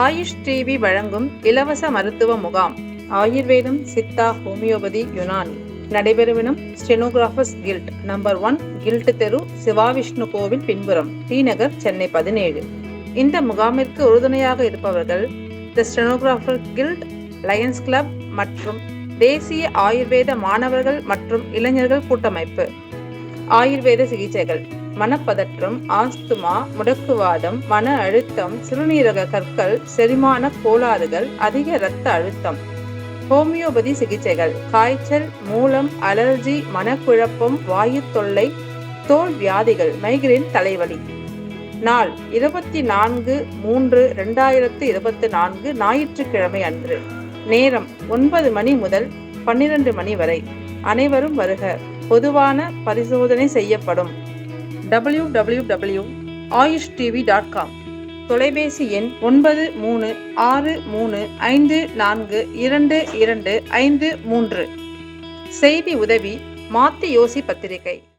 AYUSH TV வழங்கும் இலவச மருத்துவ முகாம் ஆயுர்வேதம் Siddha homeopathy Unani. நடைபெறுவினம் stenographers guild. Number one guild தெரு சிவாவிஷ்ணு கோவில் பின்புறம் டி நகர் சென்னை பதினேழு. இந்த முகாமிற்கு உறுதுணையாக இருப்பவர்கள் the stenographer guild lions club மற்றும் தேசிய ஆயுர்வேத மாணவர்கள் மற்றும் இளைஞர்கள் கூட்டமைப்பு. ஆயுர்வேத சிகிச்சைகள். மனப்பதற்றம் ஆஸ்துமா முடக்குவாதம் மன அழுத்தம் சிறுநீரக கற்கள் செரிமான கோளாறுகள் அதிக இரத்த அழுத்தம். ஹோமியோபதி சிகிச்சைகள் காய்ச்சல் மூலம் அலர்ஜி மனக்குழப்பம் வாயு தொல்லை தோல் வியாதிகள் மைக்ரேன் தலைவலி. நாள் இருபத்தி நான்கு மூன்று ரெண்டாயிரத்து இருபத்தி நான்கு ஞாயிற்றுக்கிழமை அன்று. நேரம் ஒன்பது மணி முதல் பன்னிரண்டு மணி வரை. அனைவரும் வருக. பொதுவான பரிசோதனை செய்யப்படும். W W W Ayush TV dot com தொலைபேசி எண் ஒன்பது மூணு ஆறு மூணு ஐந்து நான்கு இரண்டு இரண்டு ஐந்து மூன்று. செய்தி உதவி மாத்தி யோசி பத்திரிகை.